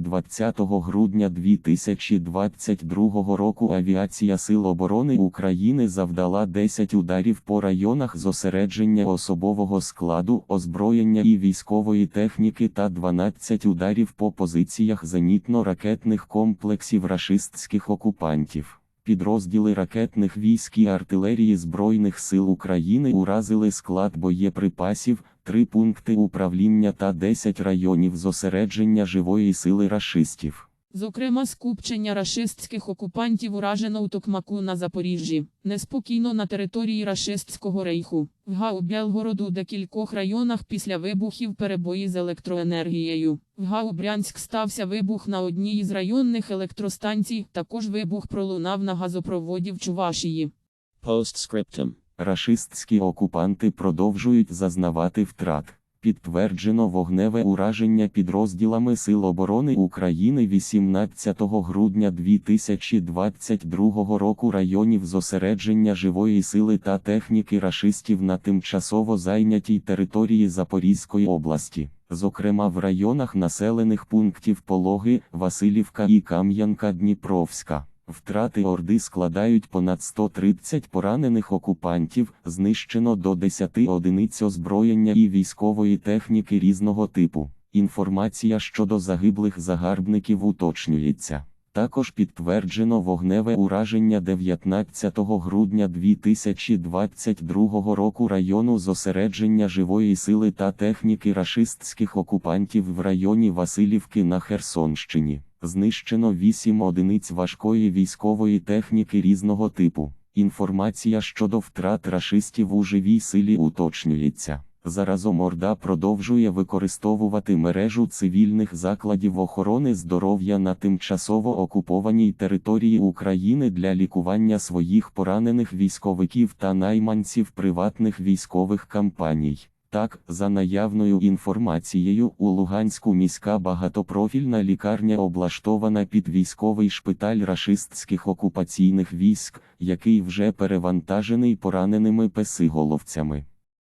20 грудня 2022 року Авіація Сил оборони України завдала 10 ударів по районах зосередження особового складу, озброєння і військової техніки та 12 ударів по позиціях зенітно-ракетних комплексів рашистських окупантів. Підрозділи ракетних військ і артилерії Збройних сил України уразили склад боєприпасів, три пункти управління та 10 районів зосередження живої сили рашистів. Зокрема, скупчення рашистських окупантів уражено у Токмаку на Запоріжжі, неспокійно на території рашистського рейху, в Гау Белгороду декількох районах після вибухів перебої з електроенергією. В Гау Брянськ стався вибух на одній із районних електростанцій, також вибух пролунав на газопроводі в Чувашії. Postscriptum. Рашистські окупанти продовжують зазнавати втрат. Підтверджено вогневе ураження підрозділами Сил оборони України 18 грудня 2022 року районів зосередження живої сили та техніки рашистів на тимчасово зайнятій території Запорізької області, зокрема в районах населених пунктів Пологи, Василівка і Кам'янка Дніпровська. Втрати Орди складають понад 130 поранених окупантів, знищено до 10 одиниць озброєння і військової техніки різного типу. Інформація щодо загиблих загарбників уточнюється. Також підтверджено вогневе ураження 19 грудня 2022 року району зосередження живої сили та техніки рашистських окупантів в районі Василівки на Херсонщині. Знищено 8 одиниць важкої військової техніки різного типу. Інформація щодо втрат рашистів у живій силі уточнюється. Заразом Орда продовжує використовувати мережу цивільних закладів охорони здоров'я на тимчасово окупованій території України для лікування своїх поранених військовиків та найманців приватних військових компаній. Так, за наявною інформацією, у Луганську міська багатопрофільна лікарня облаштована під військовий шпиталь рашистських окупаційних військ, який вже перевантажений пораненими песиголовцями.